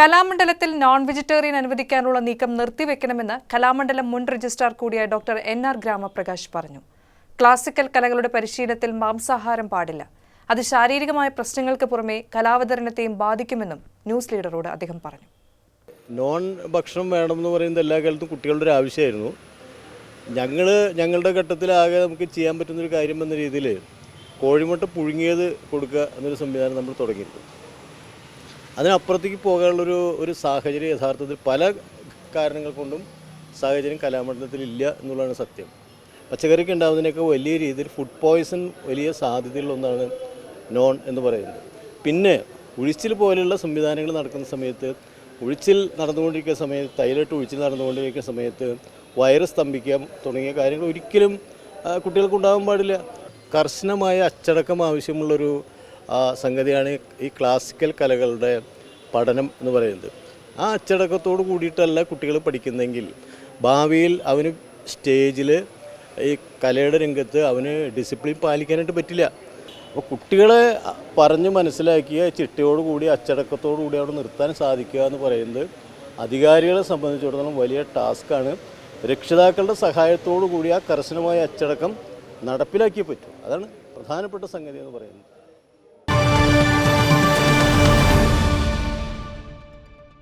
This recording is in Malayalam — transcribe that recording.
കലാമണ്ഡലത്തിൽ നോൺ വെജിറ്റേറിയൻ അനുവദിക്കാനുള്ള നീക്കം നിർത്തിവെക്കണമെന്ന് കലാമണ്ഡലം മുൻ രജിസ്ട്രാർ കൂടിയായ ഡോക്ടർ എൻ ആർ ഗ്രാമപ്രകാശ് പറഞ്ഞു. ക്ലാസിക്കൽ കലകളുടെ പരിശീലനത്തിൽ മാംസാഹാരം പാടില്ല. അത് ശാരീരികമായ പ്രശ്നങ്ങൾക്ക് പുറമെ കലാവതരണത്തെയും ബാധിക്കുമെന്നും ന്യൂസ് ലീഡറോട് അദ്ദേഹം പറഞ്ഞു. നോൺ ഭക്ഷണം വേണമെന്ന് പറയുന്നത് എല്ലാ കാലത്തും കുട്ടികളുടെ ഒരു ആവശ്യമായിരുന്നു. ഞങ്ങൾ ഞങ്ങളുടെ ഘട്ടത്തിലാകെ നമുക്ക് ചെയ്യാൻ പറ്റുന്നൊരു കാര്യം എന്ന രീതിയിൽ കോഴിമുട്ട പുഴുങ്ങിയത് കൊടുക്കുക എന്നൊരു സംവിധാനം നമ്മൾ തുടങ്ങിയിരുന്നു അതിനപ്പുറത്തേക്ക് പോകാനുള്ളൊരു ഒരു സാഹചര്യം യഥാർത്ഥത്തിൽ പല കാരണങ്ങൾ കൊണ്ടും സാഹചര്യം കലാമണ്ഡലത്തിൽ ഇല്ല എന്നുള്ളതാണ് സത്യം. പച്ചക്കറിക്ക് ഉണ്ടാകുന്നതിനൊക്കെ വലിയ രീതിയിൽ ഫുഡ് പോയ്സൺ വലിയ സാധ്യതയുള്ള ഒന്നാണ് നോൺ എന്ന് പറയുന്നത്. പിന്നെ ഉഴിച്ചിൽ പോലെയുള്ള സംവിധാനങ്ങൾ നടക്കുന്ന സമയത്ത് ഉഴിച്ചിൽ നടന്നുകൊണ്ടിരിക്കുന്ന സമയത്ത് തൈലിട്ട് ഉഴിച്ചിൽ നടന്നുകൊണ്ടിരിക്കുന്ന സമയത്ത് വൈറസ് സ്തംഭിക്കാം തുടങ്ങിയ കാര്യങ്ങൾ ഒരിക്കലും കുട്ടികൾക്ക് ഉണ്ടാകാൻ പാടില്ല. കർശനമായ അച്ചടക്കം ആവശ്യമുള്ളൊരു സംഗതിയാണ് ഈ ക്ലാസിക്കൽ കലകളുടെ പഠനം എന്ന് പറയുന്നത്. ആ അച്ചടക്കത്തോട് കൂടിയിട്ടല്ല കുട്ടികൾ പഠിക്കുന്നതെങ്കിൽ. ഭാവിയിൽ അവന് സ്റ്റേജിൽ ഈ കലയുടെ രംഗത്ത് അവന് ഡിസിപ്ലിൻ പാലിക്കാനായിട്ട് പറ്റില്ല. അപ്പോൾ കുട്ടികളെ പറഞ്ഞ് മനസ്സിലാക്കിയ ചിട്ടയോട് കൂടി അച്ചടക്കത്തോടു കൂടി അവിടെ നിർത്താൻ സാധിക്കുക എന്ന് പറയുന്നത് അധികാരികളെ സംബന്ധിച്ചിടത്തോളം വലിയ ടാസ്ക്കാണ്. രക്ഷിതാക്കളുടെ സഹായത്തോടു കൂടി ആ കർശനമായ അച്ചടക്കം നടപ്പിലാക്കിയേ പറ്റൂ. അതാണ് പ്രധാനപ്പെട്ട സംഗതി എന്ന് പറയുന്നത്.